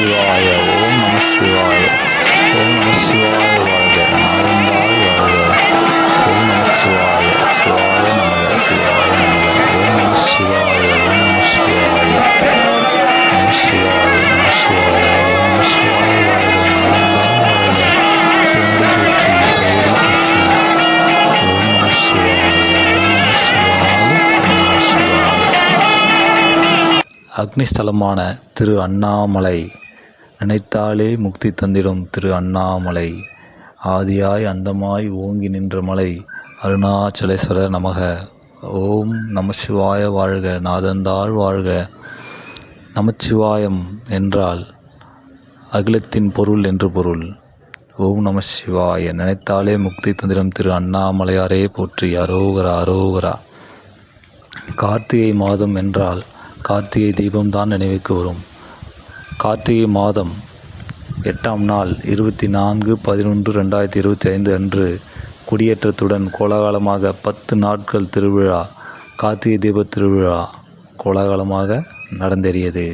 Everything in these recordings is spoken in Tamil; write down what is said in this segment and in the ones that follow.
சிவாய ஓம் நம சிவாய ஓம் நம சிவாய வாழ்க. வாழ்க. ஓம் நம சிவாய சிவாய நமக சிவாய நமக. ஓம் நம சிவாய ஓம் நம சிவாய. நம சிவாய நம சிவாய ஓம் நம சிவாய வாழ்க. வாழ்க. போற்றி போற்றி. ஓம் நம சிவாய ஓம் நம சிவாய ஓம் நம சிவாய. அக்னிஸ்தலமான திரு அண்ணாமலை நினைத்தாலே முக்தி தந்திடும் திரு அண்ணாமலை. ஆதியாய் அந்தமாய் ஓங்கி நின்ற மலை அருணாச்சலேஸ்வரர் நமக. ஓம் நமசிவாய வாழ்க நாதந்தாள் வாழ்க. நமச்சிவாயம் என்றால் அகிலத்தின் பொருள் என்று பொருள். ஓம் நம சிவாய நினைத்தாலே முக்தி தந்திரம் திரு அண்ணாமலையாரே போற்றி அரோகரா அரோகரா. கார்த்திகை மாதம் என்றால் கார்த்திகை தீபம்தான் நினைவுக்கு வரும். கார்த்திகை மாதம் எட்டாம் நாள் இருபத்தி நான்கு பதினொன்று ரெண்டாயிரத்தி இருபத்தி ஐந்து அன்று குடியேற்றத்துடன் கோலாகலமாக பத்து நாட்கள் திருவிழா கார்த்திகை தீப திருவிழா கோலாகலமாக நடந்தேறியது.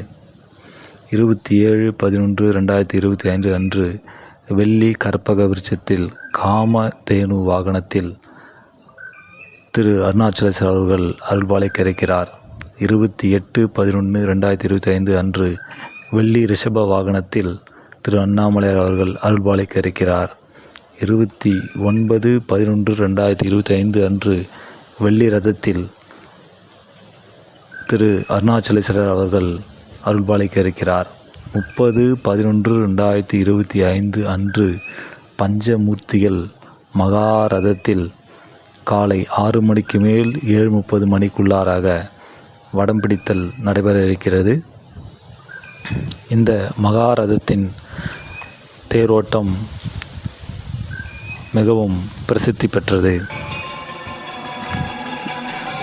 இருபத்தி ஏழு பதினொன்று ரெண்டாயிரத்தி இருபத்தி ஐந்து அன்று வெள்ளி கற்பக விருட்சத்தில் காம தேனு வாகனத்தில் திரு அருணாச்சலேஸ்வரர் அவர்கள் அருள்பாலை கிடைக்கிறார் இருபத்தி எட்டு பதினொன்று ரெண்டாயிரத்தி இருபத்தி ஐந்து அன்று வெள்ளி ரிஷப வாகனத்தில் திரு அண்ணாமலையார் அவர்கள் அருள்பாலை இருக்கிறார். இருபத்தி ஒன்பது பதினொன்று ரெண்டாயிரத்தி இருபத்தி ஐந்து அன்று வெள்ளி ரதத்தில் திரு அருணாச்சலேஸ்வரர் அவர்கள் அருள்பாலிக்க இருக்கிறார். முப்பது பதினொன்று ரெண்டாயிரத்தி இருபத்தி ஐந்து அன்று பஞ்சமூர்த்திகள் மகாரதத்தில் காலை ஆறு மணிக்கு மேல் ஏழு முப்பது மணிக்குள்ளாராக வடம் பிடித்தல் நடைபெற இருக்கிறது. இந்த மகாரதத்தின் தேரோட்டம் மிகவும் பிரசித்தி பெற்றது.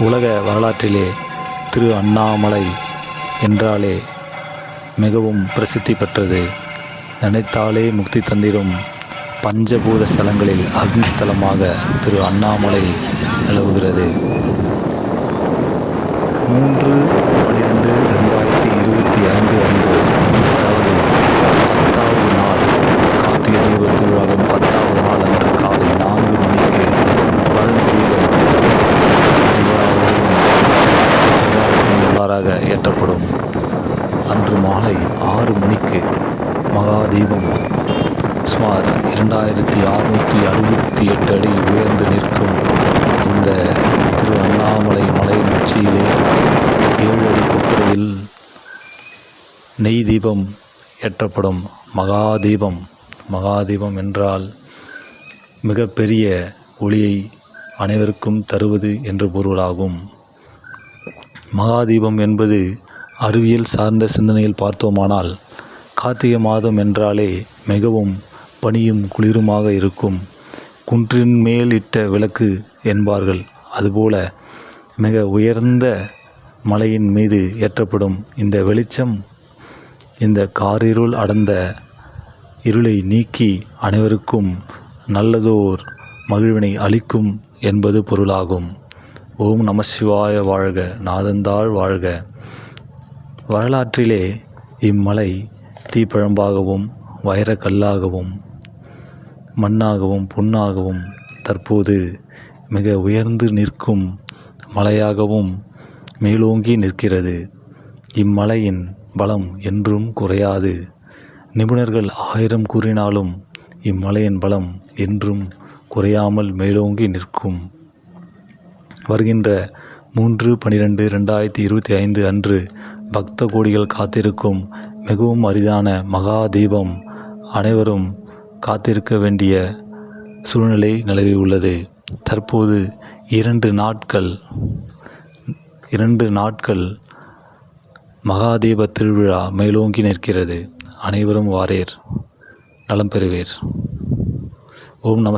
உலக வரலாற்றிலே திரு அண்ணாமலை என்றாலே மிகவும் பிரசித்தி பெற்றது. நினைத்தாலே முக்தி தந்திரும் பஞ்சபூத ஸ்தலங்களில் அக்னிஸ்தலமாக திரு அண்ணாமலை நிலவுகிறது. மூன்று பன்னிரெண்டு ரெண்டாயிரத்தி இருபத்தி ஐந்து அன்று அதாவது பத்தாவது நாள் கார்த்திகை தீப திருவிழாவின் பத்தாவது நாள் அன்று காலை நான்கு மணிக்கு பரணி தீபம் அதிகாரத்தின் ஏற்றப்படும் அன்று மாலை ஆறு மணிக்கு மகாதீபம். சுமார் இரண்டாயிரத்தி அறுநூற்றி அறுபத்தி எட்டு அடி உயர்ந்து நிற்கும் இந்த திரு அண்ணாமலை மலையின் உச்சியிலே ஏழு அடி கொப்பரையில் நெய் தீபம் ஏற்றப்படும் மகாதீபம். மகாதீபம் என்றால் மிகப்பெரிய ஒளியை அனைவருக்கும் தருவது என்று பொருளாகும். மகாதீபம் என்பது அறிவியல் சார்ந்த சிந்தனையில் பார்த்தோமானால் கார்த்திகை மாதம் என்றாலே மிகவும் பனியும் குளிருமாக இருக்கும். குன்றின் மேல் இட்ட விளக்கு என்பார்கள். அதுபோல மிக உயர்ந்த மலையின் மீது ஏற்றப்படும் இந்த வெளிச்சம் இந்த காரிருள் அடர்ந்த இருளை நீக்கி அனைவருக்கும் நல்லதோர் மகிழ்வினை அளிக்கும் என்பது பொருளாகும். ஓம் நம சிவாய வாழ்க நாதந்தாள் வாழ்க. வரலாற்றிலே இம்மலை தீப்பழம்பாகவும் வைரக்கல்லாகவும் மண்ணாகவும் புண்ணாகவும் தற்போது மிக உயர்ந்து நிற்கும் மலையாகவும் மேலோங்கி நிற்கிறது. இம்மலையின் பலம் என்றும் குறையாது. நிபுணர்கள் ஆயிரம் கூறினாலும் இம்மலையின் பலம் என்றும் குறையாமல் மேலோங்கி நிற்கும். வருகின்ற மூன்று பனிரெண்டு ரெண்டாயிரத்தி இருபத்தி ஐந்து அன்று பக்த கோடிகள் காத்திருக்கும் மிகவும் அரிதான மகா தீபம் அனைவரும் காத்திருக்க வேண்டிய சூழ்நிலை நிலவி உள்ளது. தற்போது இரண்டு நாட்கள் இரண்டு நாட்கள் மகாதீப திருவிழா மேலோங்கி நிற்கிறது. அனைவரும் வாரேர். நலம் பெறுவேர். ஓம் நம